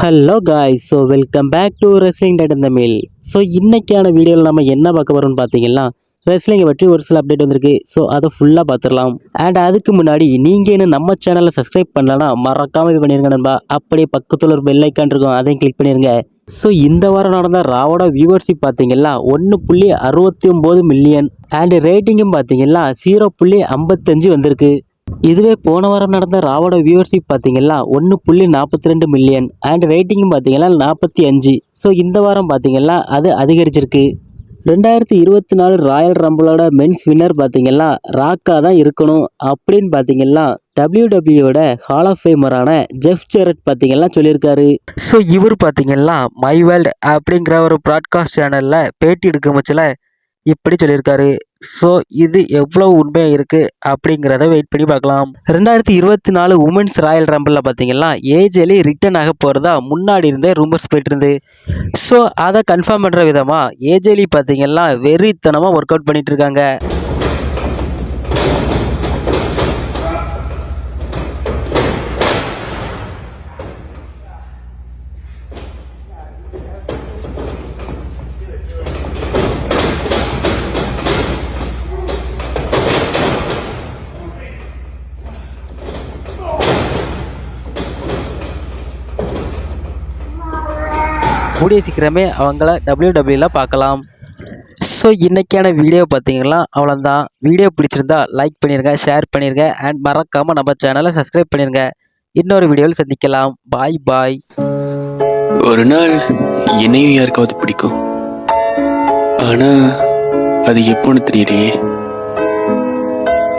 Hello guys so welcome back to wrestling date Tamil so இன்றைக்கான வீடியோவில் நம்ம என்ன பார்க்க போகிறோம்னு பார்த்தீங்கன்னா ரெஸ்லிங்கை பற்றி ஒரு சில அப்டேட் வந்திருக்கு. ஸோ அதை ஃபுல்லாக பார்த்துடலாம். அண்ட் அதுக்கு முன்னாடி நீங்கள் இன்னும் நம்ம சேனலை சப்ஸ்கிரைப் பண்ணலன்னா மறக்காமல் இது பண்ணிருங்க நண்பா. அப்படியே பக்கத்தில் ஒரு பெல் ஐக்கான் இருக்கும். அதையும் கிளிக் பண்ணிருங்க. ஸோ இந்த வாரம் நடந்த ராவோட வியூவர்ஷிப் பார்த்தீங்கன்னா ஒன்று புள்ளி அறுபத்தி ஒம்பது மில்லியன் அண்ட் ரேட்டிங்கும் பார்த்தீங்கன்னா ஜீரோ புள்ளி ஐம்பத்தஞ்சு வந்திருக்கு. இதுவே போன வாரம் நடந்த ராவோட வியூவர்ஷிப் பார்த்தீங்கன்னா ஒன்று புள்ளி நாற்பத்தி ரெண்டு மில்லியன் அண்ட் ரேட்டிங்கும் பார்த்தீங்கன்னா நாற்பத்தி அஞ்சு. ஸோ இந்த வாரம் பார்த்தீங்கன்னா அது அதிகரிச்சிருக்கு. ரெண்டாயிரத்தி இருபத்தி நாலு ராயல் ரம்பிளோட மென்ஸ் வின்னர் பார்த்தீங்கன்னா ராக்கா தான் இருக்கணும் அப்படின்னு பார்த்தீங்கன்னா டபிள்யூடபிள்யூட ஹால் ஆஃப் ஃபேமரான ஜெஃப் ஜெரட் பார்த்தீங்கன்னா சொல்லியிருக்காரு. ஸோ இவர் பார்த்தீங்கன்னா மை வேர்ல்ட் அப்படிங்கிற ஒரு ப்ராட்காஸ்ட் சேனலில் பேட்டி எடுக்க முச்சில் இப்படி சொல்லியிருக்காரு. ஸோ இது எவ்வளோ உண்மையாக இருக்குது அப்படிங்கிறத வெயிட் பண்ணி பார்க்கலாம். ரெண்டாயிரத்தி இருபத்தி நாலு உமன்ஸ் ராயல் ரம்பிளில் பார்த்தீங்கன்னா ஏஜேலி ரிட்டர்ன் ஆக போகிறதா முன்னாடி இருந்தே ரூமர்ஸ் போயிட்டுருந்து ஸோ அதை கன்ஃபார்ம் பண்ணுற விதமாக ஏஜேலி பார்த்தீங்கன்னா வெறித்தனமாக ஒர்க் அவுட் பண்ணிகிட்ருக்காங்க கூடிய சீக்கிரமே அவங்கள டபிள்யூ டபிள்யூவில் பார்க்கலாம். ஸோ இன்றைக்கான வீடியோ பார்த்தீங்கன்னா அவ்வளோதான் வீடியோ பிடிச்சிருந்தா லைக் பண்ணிடுங்க ஷேர் பண்ணிடுங்க அண்ட் மறக்காமல் நம்ம சேனலை சப்ஸ்கிரைப் பண்ணிடுங்க இன்னொரு வீடியோவில் சந்திக்கலாம். பாய் பாய் ஒரு நாள் என்னையும் யாருக்காவது பிடிக்கும். ஆனால் அது எப்போன்னு தெரியலையே.